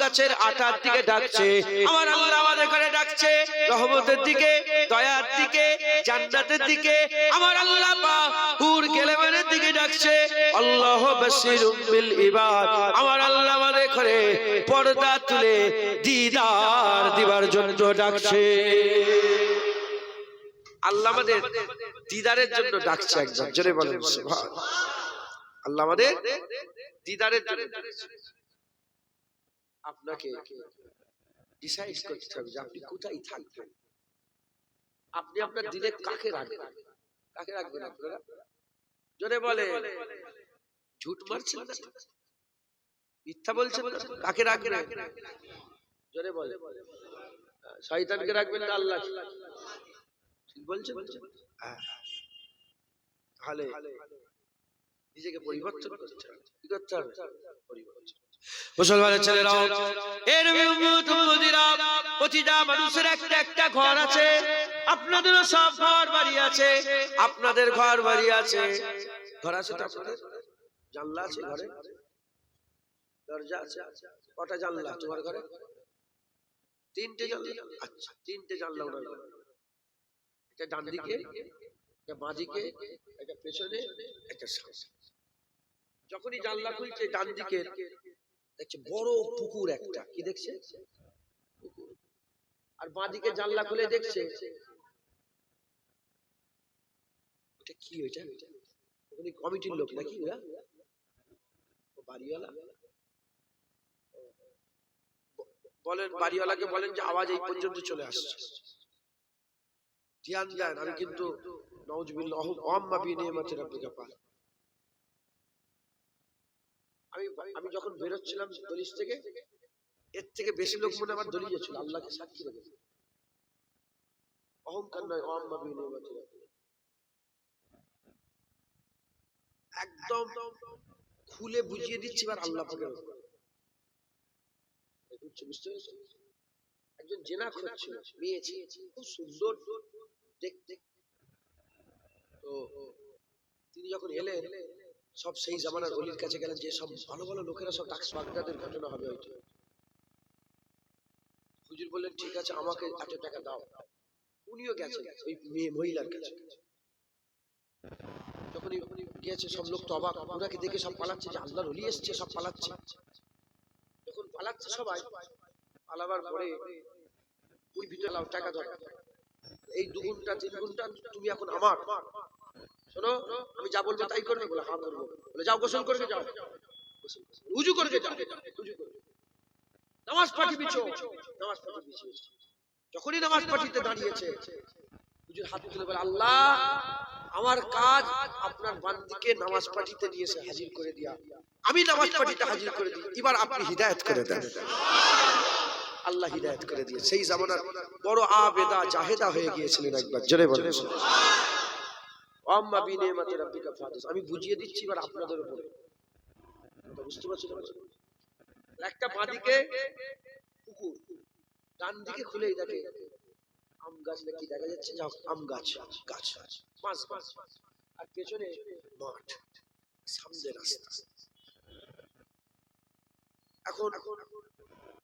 গাছের আটার দিকে ডাকছে। আমার আল্লাহ আমাদের ঘরে ডাকছে। রহমতের দিকে, দয়ার দিকে, জান্নাতের দিকে। আমার আল্লাহ হুর দিকে ডাকছে। আল্লাহ ইবাদ। আমার আল্লাহ আমাদের ঘরে পর্দা তুলে দিদার দিবার জন্য ডাকছে। আল্লাহ আমাদের দিদারের জন্য ডাকছে একজন। জোরে বলেন, সুবহান। আল্লাহ আমাদের দিদারের জন্য ডাকছে। আপনাকে ডিসাইড করতে হবে যে আপনি কোথায় থাকবেন। আপনি আপনার দিলে কাকে রাখবেন? কাকে রাখবেন আপনারা? জোরে বলে, ঝুট মারছেন মিথ্যা বলছেন না? কাকে রাখবেন? জোরে বলে, শয়তানকে রাখবেন না আল্লাহ। ঠিক বলছেন? হ্যাঁ। তাহলে নিজেকে পরিবর্তন করতে হবে। কি করতে হবে? পরিবর্তন। মুসলমানের ছেলেরাও, এর প্রতিটা মানুষের একটা একটা ঘর আছে। আপনাদেরও সব ঘর বাড়ি আছে। আপনাদের ঘর বাড়ি আছে। ঘর আছে আপনাদের? জানলা আছে ঘরে? দরজা আছে? কটা জানলা? তোমার ঘরে? তিনটে জানলা? আচ্ছা তিনটে জানলা ওনার ঘরে। ডান দিকে একটা একটা পেছনে একটা সামনে। যখনই জানলা খুলছে ডান দিকে দেখছে বড় পুকুর একটা। কি দেখছে। আর বাঁ দিকে জানলা খুলে দেখছে। ওটা কি ওইটা? ওখানে কমিটির লোক নাকি ওরা? বাড়িওয়ালা? বলেন বাড়িওয়ালাকে বলেন যে আওয়াজ এই পর্যন্ত চলে আসছে। ধ্যান দেন, আমি কিন্তু নওজবিল্লাহ আম্মা বি নিয়ামতি রাব্বিকা পাল আমি আমি যখন বেরোচ্ছিলাম দলিশ থেকে, এর থেকে বেশি লোক মনে আমার দলিয়ে ছিল, আল্লাহকে সাক্ষী রেখে। অহংকার নয় আম্মা বি একদম খুলে বুঝিয়ে দিচ্ছি এবার আল্লাহ? একজন জেনা করছিল মেয়ে খুব সুন্দর, দেখতে। তো তিনি যখন এলেন সব সেই জামানার অলির কাছে গেলেন যে সব ভালো ভালো লোকেরা সব ডাকস বাগদাদের ঘটনা হবে হয়তো। হুজুর বললেন, ঠিক আছে, আমাকে এত টাকা দাও। উনিও গেছেন, ওই মেয়ে, মহিলার কাছে। যখনই গিয়েছে, সব লোক তো অবাক, ওনাকে দেখে সব পালাচ্ছে যে আল্লাহর অলি এসছে, সব পালাচ্ছে। যখন পালাচ্ছে সবাই, পালাবার পরে ওই ভিতরে টাকা দাও এই দু ঘণ্টা, তিন ঘণ্টা তুমি এখন আমার। শোনো, আমি যা বলব তাই করবে, বলে হ্যাঁ করব বলে, যাও, গোসল করবে যাও। উজু করবে যাও। নামাজ পাঠি বিছো। নামাজ পাঠি বিছো। যখনই নামাজ পাঠিতে দাঁড়িয়েছে, হুজুর হাত তুলে বলে, আল্লাহ, আমার কাজ আপনার বান্দিকে নামাজ পাঠিতে এসে হাজির করে দিয়া। আমি নামাজ পাঠিতে হাজির করে দিই। এবার আপনি হিদায়ত করে দেন। আল্লাহ হিদায়ত করে দিয়ে সেই জামানার বড় আবেদা, জাহেদা হয়ে গিয়েছিলেন একবার। জোরে বলেন। বিনে ফাদিস। আমি বুঝিয়ে দিচ্ছি এবার আপনাদের উপরে। বুঝতে পারছেন একটা বাঁদিকে পুকুর ডান দিকে খুলেই দেখে আম গাছ নাকি দেখা যাচ্ছে? আম গাছ গাছ মাছ গাছ আর পেছনে মাঠ সামনে রাস্তা। এখন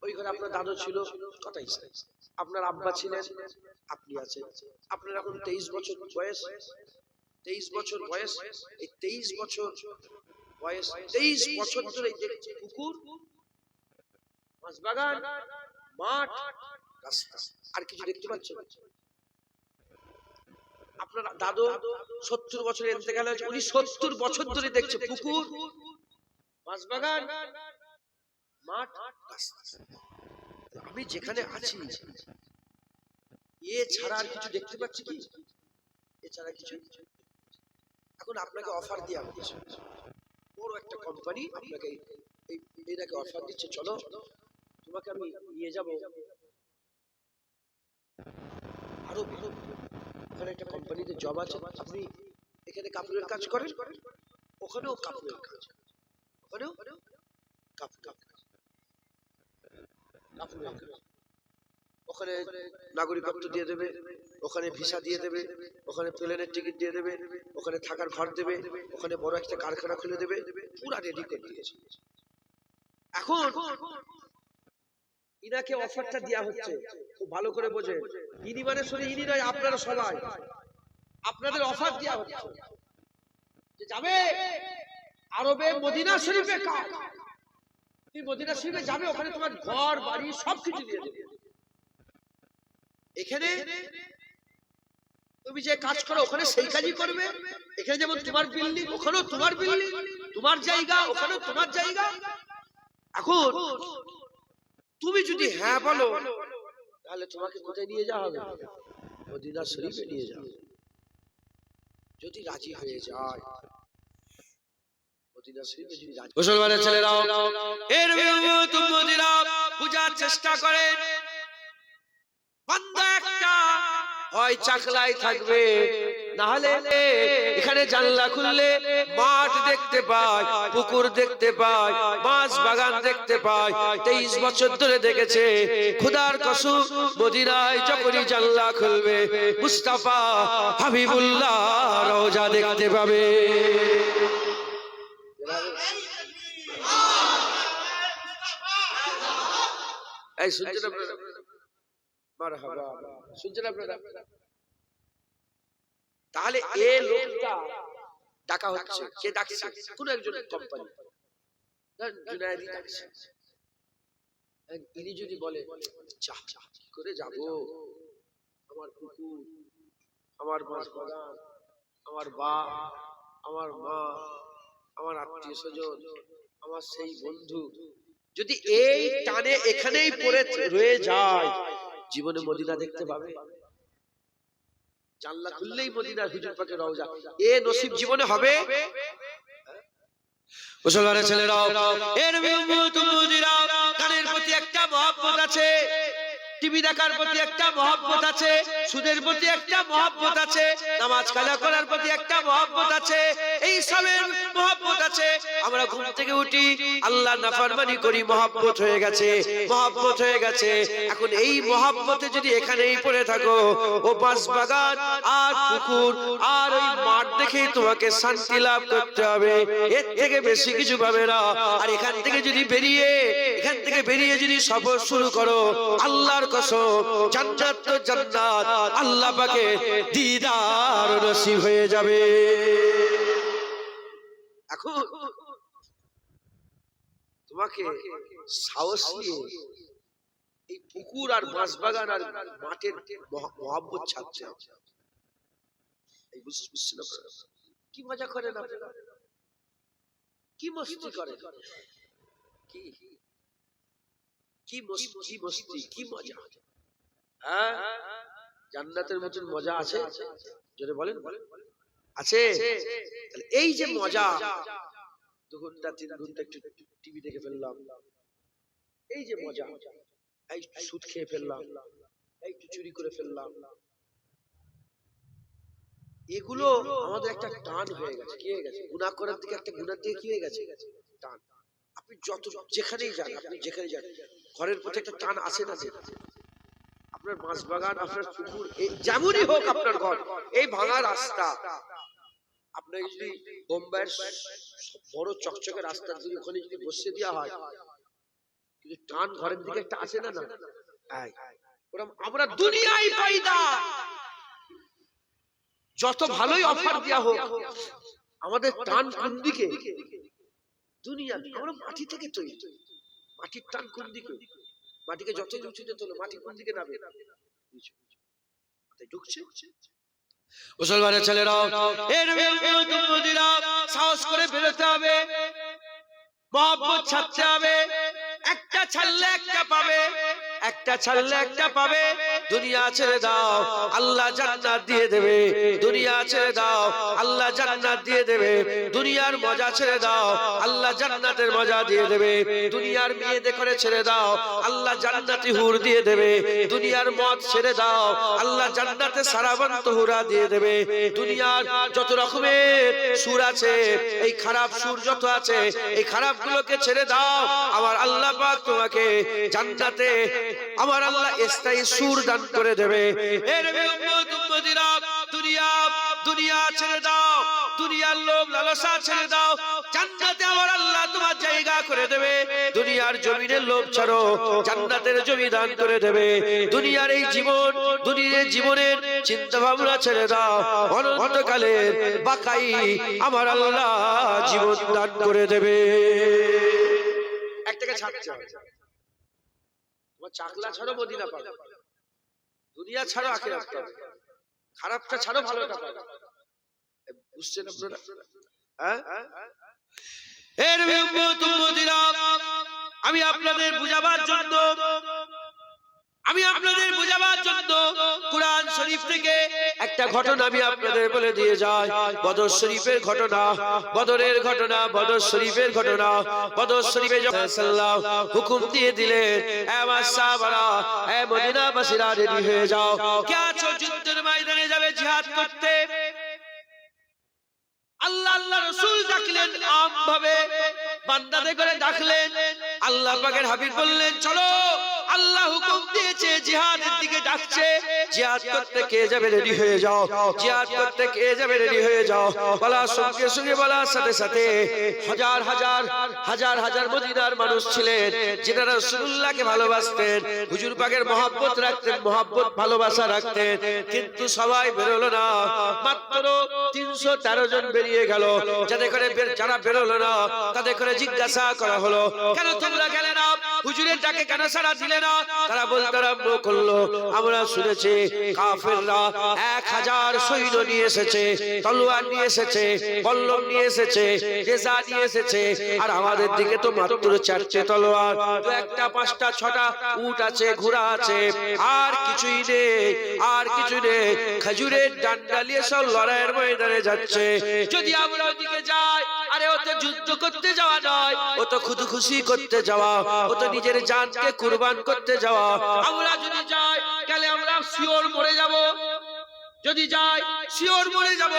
ওই ঘরে আপনার দাদু ছিল কথাই আপনার আব্বা ছিলেন আপনি আছেন। আপনার এখন তেইশ বছর বয়স। তেইশ বছর বয়স এই তেইশ বছর বয়স তেইশ বছর ধরে দেখছি মাছ বাগান মাঠ রাস্তা। আর কিছু দেখতে পাচ্ছেন আপনার দাদু সত্তর বছর এতেকাল হয়েছে উনি সত্তর বছর ধরে দেখছে পুকুর মাছ বাগান মাঠ আমি যেখানে আছি এ ছাড়া আর কিছু দেখতে পাচ্ছি কি? এছাড়া কিছু এখন আপনাকে অফার দেওয়া হচ্ছে বড় একটা কোম্পানি আপনাকে এটাকে অফার দিচ্ছে। চলো, তোমাকে আমি নিয়ে যাব। আরও ওখানে একটা কোম্পানিতে জব আছে। আপনি এখানে কাপড়ের কাজ করেন। ওখানেও কাপড়ের কাজ। ওখানেও কাপড় কাপড়ের কাজ। ওখানে নাগরিকত্ব দিয়ে দেবে, ওখানে ভিসা দিয়ে দেবে, ওখানে প্লেনের টিকিট দিয়ে দেবে, ওখানে থাকার ঘর দেবে, ওখানে বড় একটা কারখানা খুলে দেবে, পুরা রেডি করে দিয়েছে। এখন ইনাকে অফারটা দেওয়া হচ্ছে, খুব ভালো করে বোঝে। ইনি মানে শুনে ইনি নয়, আপনারা সবাই। আপনাদের অফার দেওয়া হচ্ছে। যে যাবে আরবে মদিনা শরীফে কাজ তুমি মদিনা শরীফে যাবে, ওখানে তোমার ঘর, বাড়ি সবকিছু দিয়ে দেবে। এখানে তুমি যে কাজ করো ওখানে সেই কাজই করবে? এখানে যেমন তোমার বিল্ডিং ওখানেও তোমার বিল্ডিং তোমার জায়গা ওখানেও তোমার জায়গা। এখন তুমি যদি হ্যাঁ বলো তাহলে তোমাকে কোথায় নিয়ে যাওয়া হবে? মদিনা শরীফে নিয়ে যাও যদি রাজি হয়ে যায় মদিনা শরীফে যদি রাজি মুসলমানের ছেলেরাও এর মদিনা পূজার চেষ্টা করেন বান্দা একটা হয় চাকলাই থাকবে। না হলে এখানে জানলা খুললে মাঠ দেখতে পায় পুকুর দেখতে পায় মাছ বাগান দেখতে পায়। তেইশ বছর ধরে দেখেছে খুদার কসু মদিনায় যখনই জানলা খুলবে মুস্তাফা হাবিবুল্লাহ রোজা দেখতে পাবে। এই শুনছেন আপনারা? শুনছেন আপনারা? তাহলে এ লোকটা ডাকা হচ্ছে কে ডাকছে? কোন একজন কোম্পানি জুনায়েদি ডাকছে। ইনি যদি বলে চা কি করে যাব। আমার কুকুর আমার মাছ বাগান আমার বা আমার মা আমার আত্মীয় স্বজন আমার সেই বন্ধু। যদি এই টানে এখানেই পড়ে রয়ে যায় জীবনে মদিনা দেখতে পাবে? জানলা খুললেই মদিনার হুজুর পাকে রওজা। এ নসিব জীবনে হবে? মুসলমানের ছেলেরাও এর মদিনা কানের প্রতি একটা মহব্বত আছে। টিভি দেখার প্রতি একটা মহব্বত আছে। সুদের প্রতি একটা মহব্বত আছে। নামাজ কাজা করার প্রতি একটা মহব্বত আছে। এই সবের মহব্বত আছে আমরা ঘুম থেকে উঠি, আল্লাহ নাফরমানি করি, মহব্বত হয়ে গেছে, মহব্বত হয়ে গেছে। এখন এই মহব্বতে যদি এখানেই পড়ে থাকো, ও বাঁশ বাগান, আর পুকুর, আর ওই মাঠ দেখেই তোমাকে শান্তি লাভ করতে হবে। এর থেকে বেশি কিছু পাবে না। আর এখান থেকে যদি বেরিয়ে, এখান থেকে বেরিয়ে যদি সফর শুরু করো, আল্লাহর কসম, জান্নাত তো জান্নাত, আল্লাহ পাকে দিদার নসিব হয়ে যাবে। এখন তোমাকে সাহস নিয়ে এই পুকুর আর বাগান আর মাঠের মহাব্বত ছাড়ছে। এই বুঝ- বুঝছেন আপনারা? কি মজা করেন আপনারা কি মস্তি করেন কি? কি মস্তি কি মস্তি কি মজা? হ্যাঁ? জান্নাতের মতন মজা আছে? জোরে বলেন। আছে? এই যে মজা। দু ঘণ্টা তিন ঘণ্টা একটু টিভি দেখে ফেললাম। এই যে মজা। এই সুদ খেয়ে ফেললাম। এই চুরি করে ফেললাম। এগুলো আমাদের একটা টান হয়ে গেছে। কি হয়ে গেছে? গুনাহ করার দিকে একটা গুণার দিকে কি হয়ে গেছে? টান। আপনি যত যেখানেই যান আপনি যেখানে যান ঘরের প্রতি একটা টান আসে না যে? আপনার মাছ বাগান আপনার পুকুর এই- যেমনই হোক আপনার ঘর এই ভাঙা রাস্তা। আপনাকে যদি বোম্বাইয়ের বড় চকচকে রাস্তা যদি ওখানে যদি বসিয়ে দেওয়া হয় কিন্তু টান ঘরের দিকে একটা আসে না না? আমরা দুনিয়ায় পাইদা। যত ভালোই অফার দেওয়া হোক আমাদের টান কোন দিকে? দুনিয়া আমরা মাটি থেকে তৈরি। মাটির টান কোন দিকে? মাটিকে যতই উঁচুতে তোলো মাটি কোন দিকে। মাথায় ঢুকছে? মুসলমানের ছেলেরাও সাহস করে বেরোতে হবে। মহব্বত ছাড়তে হবে। একটা ছাড়লে একটা পাবে, একটা ছাড়লে একটা পাবে। দুনিয়া ছেড়ে দাও, আল্লাহ জান্নাত দিয়ে দেবে। দুনিয়া ছেড়ে দাও, আল্লাহ জান্নাত দিয়ে দেবে। দুনিয়ার মজা ছেড়ে দাও, আল্লাহ জান্নাতের মজা দিয়ে দেবে। দুনিয়ার মেয়ে দেখে ছেড়ে দাও, আল্লাহ জান্নাতি হুর দিয়ে দেবে। দুনিয়ার মদ ছেড়ে দাও, আল্লাহ জান্নাতে সারাবন্ত হুরা দিয়ে দেবে। দুনিয়ার যত রকমের সুর আছে, এই খারাপ সুর যত আছে, এই খারাপ গুলোকে ছেড়ে দাও। আমার আল্লাহ পাক তোমাকে জান্নাতে, আমার আল্লাহ স্থায়ী সুর দান করে দেবে। দুনিয়া ছেড়ে দাও, দুনিয়ার লোভ লালসা ছেড়ে দাও, জান্নাতে আমার আল্লাহ তোমার জায়গা করে দেবে। দুনিয়ার জমিনের ছাড়ো, জান্নাতের জমি দান করে দেবে। দুনিয়ার এই জীবন, দুনিয়ার জীবনের চিন্তা ভাবনা ছেড়ে দাও। অনন্তকালের বাকাই আমার আল্লাহ জীবন দান করে দেবে। একটাকে তোমার চাকলা ছাড়ো পাবে দুনিয়া ছাড়ো আখেরাত পাবে খারাপটা ছাড়ো ভালোটা পাবে। বুঝছেন আপনারা? হ্যাঁ? আমি আপনাদের বুঝাবার জন্য আমি আপনাদের বুঝাবার জন্য শরীফ থেকে একটা ঘটনা আমি আপনাদের বলে দিয়ে যাই। বদর শরীফের ঘটনা, বদরের ঘটনা, বদর শরীফের ঘটনা। বদর শরীফে সাল্লাল্লাহু হুকুম দিয়ে দিলেন আমার সাহাবারা, এ মদিনাবাসীরা রেডি হয়ে যাও। কে আছো যুদ্ধের ময়দানে যাবে জিহাদ করতে? আল্লাহ আল্লাহ রসুল ডাকলেন, আম ভাবে বান্দাদে করে ডাকলেন। আল্লাহ পাকের হাবিব বললেন, চলো আল্লাহ হুকুম দিয়েছে, জিহাদের দিকে ডাকছে জিহাদ করতে কে যাবে রেডি হয়ে যাও। জিহাদ করতে কে যাবে রেডি হয়ে যাও। বলার সঙ্গে সঙ্গে বলার সাথে সাথে হাজার হাজার হাজার হাজার মদিনার মানুষ ছিলেন, যেনারা রসুল্লাহকে ভালোবাসতেন, হুজুর পাকের মহাব্বত রাখতেন, মহাব্বত ভালোবাসা রাখতেন, কিন্তু সবাই বেরোলো না। মাত্র তিনশো তেরো জন বেরিয়ে গেল। যাতে করে যারা বেরোলো না, তাদের করে জিজ্ঞাসা করা হলো, কেন তোমরা গেলে না? হুজুরের ডাকে কেন সারা দিলে না, তারা বলতে আরম্ভ করল, আমরা শুনেছি কাফেররা এক হাজার সৈন্য নিয়ে এসেছে, তলোয়ার নিয়ে এসেছে বল্লম নিয়ে এসেছে রেজা নিয়ে এসেছে, আর আমাদের দিকে তো মাত্র চারটে তলোয়ার দু একটা, পাঁচটা, ছটা, উট আছে, ঘোড়া আছে, আর কিছুই নেই, আর কিছু নেই। খেজুরের ডান্ডা নিয়ে সব লড়াইয়ের ময়দানে যাচ্ছে। যদি আমরা ওদিকে যাই আরে ও তো যুদ্ধ করতে যাওয়া নয়। ও তো খুদু খুশি করতে যাওয়া। ও তো নিজের জানকে কুরবান করতে যাওয়া। আমরা যদি যাই তাহলে আমরা শিওর মরে যাব। যদি যাই শিওর মরে যাব।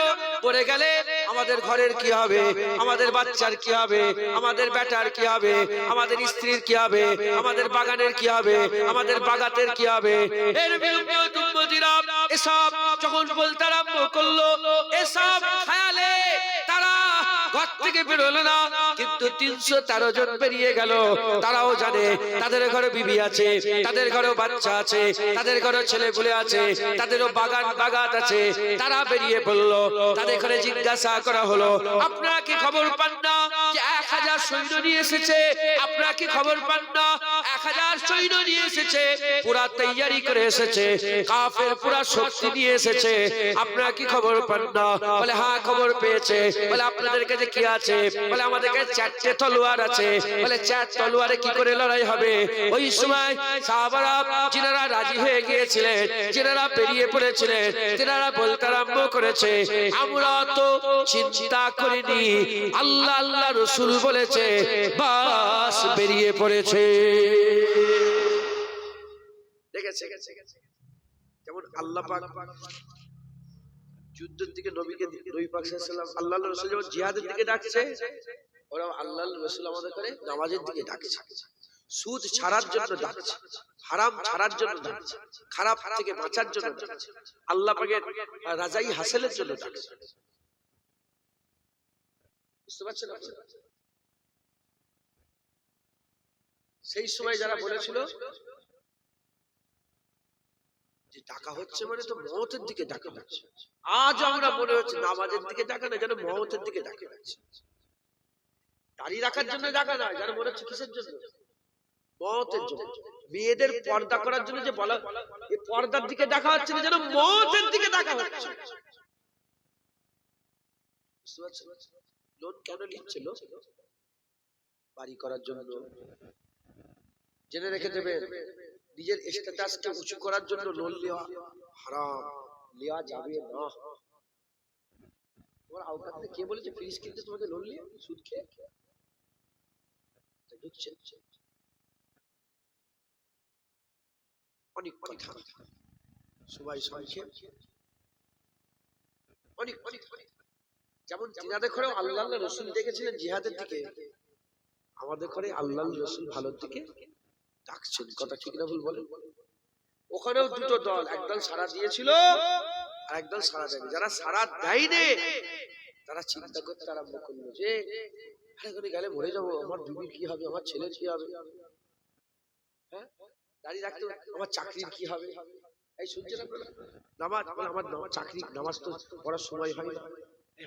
পরে গেলে আমাদের ঘরের কি হবে? আমাদের বাচ্চার কি হবে? আমাদের বেটার কি হবে? আমাদের স্ত্রীর কি হবে? আমাদের বাগানের কি হবে? আমাদের বাগাতের কি হবে? এর বিরুদ্ধে এসব যখন বলতে আরম্ভ করল এসব থেকে বেরোলো না। কিন্তু তিনশো তেরো জন বেরিয়ে গেল। তারাও জানে তাদের ঘরে বিবি আছে, তাদের ঘরে বাচ্চা আছে, তাদের ঘরে ছেলে পুলে আছে, তাদেরও বাগান, বাগাত আছে। তারা বেরিয়ে পড়ল। তাদের ঘরে জিজ্ঞাসা করা হলো, আপনারা কি খবর পান না যে এক হাজার সৈন্য নিয়ে এসেছে? আপনারা কি খবর পান না হাজার সৈন্য নিয়ে এসেছে, পুরা তৈয়ারি করে এসেছে, কাফের পুরা শক্তি নিয়ে এসেছে। আপনারা কি খবর পান না? বলে হ্যাঁ খবর পেয়েছে। বলে, আপনাদের কাছে কি আছে? বলে, আমাদের কাছে চারটে তলোয়ার আছে। বলে, চার তলোয়ারে কি করে লড়াই হবে? ওই সময় সাহাবারা, যিনারা রাজি হয়ে গিয়েছিলেন, যিনারা বেরিয়ে পড়েছিলেন তিনারা বলতে আরম্ভ করেছে, আমরা তো চিন্তা করিনি। আল্লাহ আল্লাহ রসুল বলেছে, বাস বেরিয়ে পড়েছে। দেখেছে যেমন আল্লাহ পাক যুদ্ধের দিকে নবীকে নবী পাক আল্লাহ রসুল যেমন জিহাদের দিকে ডাকছে ওরা আল্লাহ রসুল আমাদের করে নামাজের দিকে ডাকছে। সুদ ছাড়ার জন্য ডাকছে হারাম ছাড়ার জন্য ডাকছে খারাপ থেকে বাঁচার জন্য ডাকছে। আল্লাহ পাকের রাজাই হাসিলের জন্য ডাকছে। বুঝতে পারছেন সেই সময় যারা বলেছিল যে ডাকা হচ্ছে মানে তো মহতের দিকে ডাকা হচ্ছে। আজ আমরা মনে হচ্ছে নামাজের দিকে ডাকা না যেন মহতের দিকে ডাকা হচ্ছে। দাড়ি রাখার জন্য ডাকা নয় যেন মনে হচ্ছে কিসের জন্য? মহতের জন্য। মেয়েদের পর্দা করার জন্য যে বলা এই পর্দার দিকে দেখা হচ্ছে না যেন মহতের দিকে হচ্ছে। লোন কেন নিচ্ছিল বাড়ি করার জন্য। জেনে রেখে দেবে নিজের স্ট্যাটাসকে উঁচু করার জন্য লোন নেওয়া হারাম। নেওয়া যাবে না। তোমার আওকাত কে বলেছে? ফ্রিজ কিনতে তোমাকে লোন নিয়ে সুদ খেয়ে ঢুকছে অনেক কথা। সবাই শুনছে অনেক অনেক অনেক যেমন জিনাদের ঘরে আল্লাহ আল্লাহ রসুল দেখেছিলেন জিহাদের দিকে। আমাদের ঘরে আল্লাহ রসুল ভালোর দিকে ডাকছেন, কথা ঠিক না ভুল ওখানেও দুটো দল একদল সারা দিয়েছিল আর একদল সারা যারা সারা দেয়নি, তারা চিন্তা করতে আরম্ভ করল যে গেলে মরে যাব, আমার কি হবে, আমার কি হবে? হ্যাঁ? দাঁড়িয়ে রাখতে আমার চাকরির কি হবে? এই নামাজ আমার চাকরি, নামাজ তো পড়ার সময় হয় না।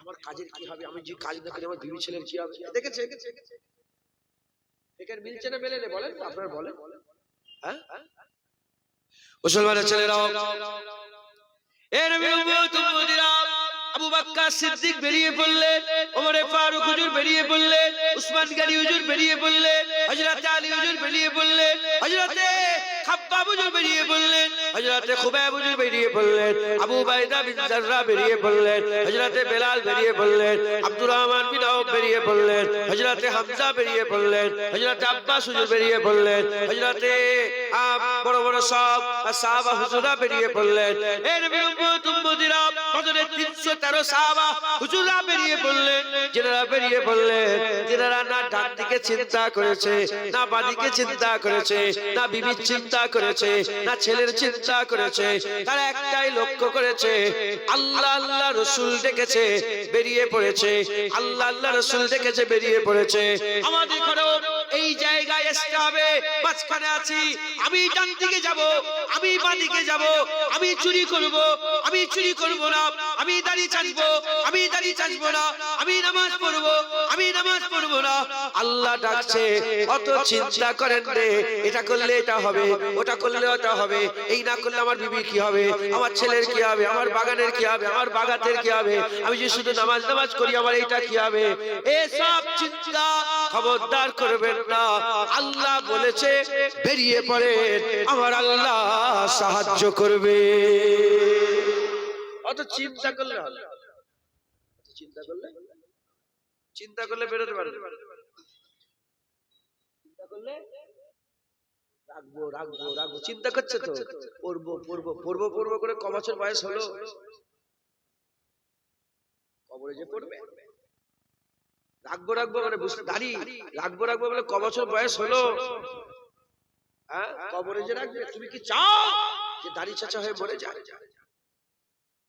আমার কাজের কি হবে? আমি যে কাজ না করি, আমার বিবি ছেলের কি হবে? দেখেছে এখানে মিলছে না মেলে বলেন আপনার বলেন। হ্যাঁ? মুসলমানের ছেলেরাও। এর আবু বাক্কা সিদ্দিক বেরিয়ে পড়লেন ওমরে ফারুক হুজুর বেরিয়ে পড়লেন উসমান গনি হুজুর বেরিয়ে পড়লেন হযরত আলী হুজুর বেরিয়ে পড়লেন হযরতে খাব্বাব হুজুর বেরিয়ে পড়লেন। হযরতে খুবাইব হুজুর বেরিয়ে পড়লেন। আবু বাইদা বিন জাররা বেরিয়ে পড়লেন। হযরতে বেলাল বেরিয়ে পড়লেন। আব্দুর রহমান বিন আউফ বেরিয়ে পড়লেন। হযরতে হামজা বেরিয়ে পড়লেন। হযরতে আব্বাস হুজুর বেরিয়ে আহ, বড় বড় সব সাহাবা হুজুরা বেরিয়ে পড়লেন। এর বিরুদ্ধে হযরত 313 সাহাবা হুজুরা বেরিয়ে চিন্তা করেছে, না ছেলের চিন্তা করেছে, তারা একটাই লক্ষ্য করেছে, আল্লাহ আল্লাহ রসুল ডেকেছে, বেরিয়ে পড়েছে, আল্লাহ আল্লাহ রসুল ডেকেছে, বেরিয়ে পড়েছে। আমাদের এই জায়গায় আসতে হবে। মাঝখানে আছি। আমি ডান দিকে যাব, আমি বাদিকে যাব, আমি চুরি করব, আমি চুরি করব না, আমি দাড়ি চাচবো আমি দাড়ি চাচবো না, আমি নামাজ পড়ব, আমি নামাজ পড়ব না। আল্লাহ ডাকছে, অত চিন্তা করেন রে, এটা করলে এটা হবে, ওটা করলে ওটা হবে, এই না করলে আমার বিবি কি হবে, আমার ছেলের কি হবে, আমার বাগানের কি হবে, আমার বাগাতের কি হবে? আমি যদি শুধু নামাজ নামাজ করি, আমার এইটা কি হবে? এসব চিন্তা খবরদার করবেন না। আল্লাহ বলেছে, বেরিয়ে পড়েন। আমার আল্লাহ সাহায্য করবে। অত চিন্তা করলে চিন্তা করলে? চিন্তা করলে বেরোতে পারবে চিন্তা করলে? রাখব রাখব রাখব। চিন্তা করছে তো? পড়ব পড়ব পড়ব পড়ব করে ক বছর বয়স হলো? কবরে যে পড়বে? রাখব রাখব মানে বুঝতে দাঁড়ি, রাখব রাখব বলে ক বছর বয়স হলো? হ্যাঁ? কবরে যে রাখবে, তুমি কি চাও যে চাচা হয়ে মরে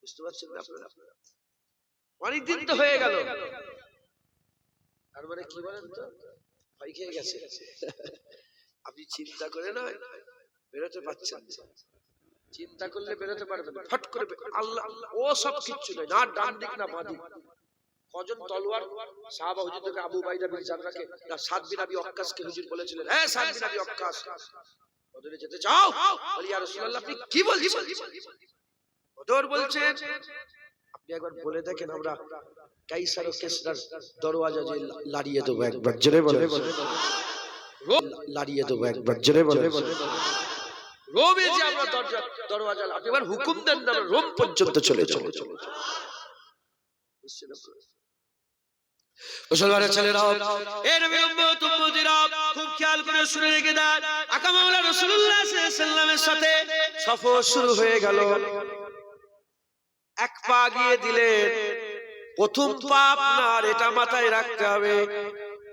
বুঝতে পারছেন তো হয়ে গেল। মানে কি বলেন তো? ভয় খেয়ে গেছে। আপনি চিন্তা করে নয়, বেরোতে পারছেন। চিন্তা করলে বেরোতে পারবেন ফট করে আল্লাহ, ও সব কিচ্ছু নয়, না ডান দিক, না বাঁ কজন তলোয়ার? সাহাবা হুজুর থেকে আবু বাইদা বিন জাররাকে না সাত বিন আবি ওয়াক্কাসকে হুজুর বলেছিলেন। হ্যাঁ সাত বিন আবি ওয়াক্কাস বদরে যেতে চাও? বলি ইয়া রাসূলুল্লাহ আপনি কি বলছেন? বদর বলছেন আপনি একবার বলে দেখেন আমরা কাইসার ও কেসরার দরওয়াজা যে লাড়িয়ে দেবো একবার। জোরে বলে লাড়িয়ে দেবো একবার। জোরে বলে রোমে যে আমরা দরজা দরওয়াজা আপনি এবার হুকুম দেন না রোম পর্যন্ত চলে চলে চলে মুসলমানের ছেলেরাও খুব খেয়াল করে শুনে রেখে দেন। আকা সাথে সফর শুরু হয়ে গেল। এক পা গিয়ে দিলেন, প্রথম পা আপনার এটা মাথায় রাখতে হবে।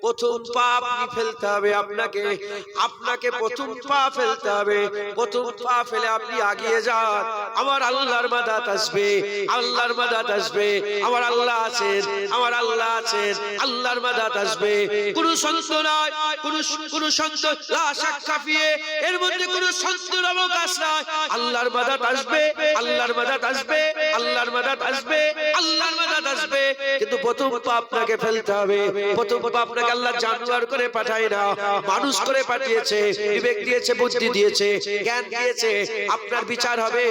প্রথম পা আপনি ফেলতে হবে আপনাকে? আপনাকে প্রথম পা ফেলতে হবে। প্রথম পা ফেলে আপনি আগিয়ে যান। আমার আল্লাহর মাদাত আসবে। আল্লাহর মাদাত আসবে। আমার আল্লাহ আছেন। আমার আল্লাহ আছেন। আল্লাহর মাদাত আসবে। কোন সন্ত নয় আল্লাহর মাদাত আসবে, আল্লাহর মাদাত আসবে, আল্লাহর মাদাত আসবে, আল্লাহর মাদাত আসবে। কিন্তু প্রথম আপনাকে ফেলতে হবে। প্রথম আপনাকে আল্লাহ করে পাঠায় না, মানুষ করে পাঠিয়েছে, বিবেক দিয়েছে, বুদ্ধি দিয়েছে, জ্ঞান দিয়েছে। আপনার বিচার হবে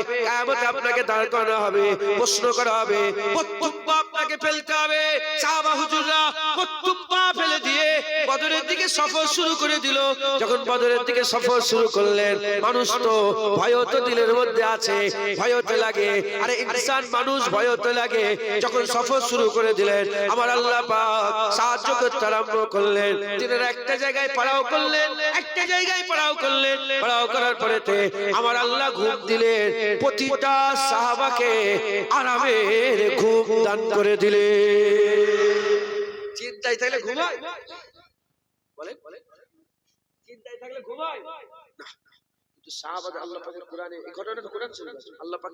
আপনাকে দাঁড় করানো হবে, প্রশ্ন করা হবে। প্রথম পা আপনাকে ফেলতে হবে। সাহাবা হুজুররা প্রথম পা ফেলে দিয়ে বদরের দিকে সফর শুরু করে দিল। যখন বদরের দিকে সফর শুরু করলেন, মানুষ তো ভয় তো দিলের মধ্যে আছে ভয় তো লাগে। আরে ইনসান মানুষ ভয় তো লাগে। যখন সফর শুরু করে দিলেন, আমার আল্লাহ পাক সাহায্য করতে আরম্ভ করলেন। তিনি একটা জায়গায় পাড়াও করলেন, একটা জায়গায় পাড়াও করলেন। পাড়াও করার পরেতে আমার আল্লাহ ঘুম দিলেন। প্রতিটা সাহাবাকে আরামের ঘুম দান করে দিলেন চিন্তায় থাকলে ঘুমায় বলেন। চিন্তায় থাকলে ঘুমায় কিন্তু সাহাবাদ আল্লাহ পাকের কোরআনে এই ঘটনাটা কোরআন আল্লাহ পাক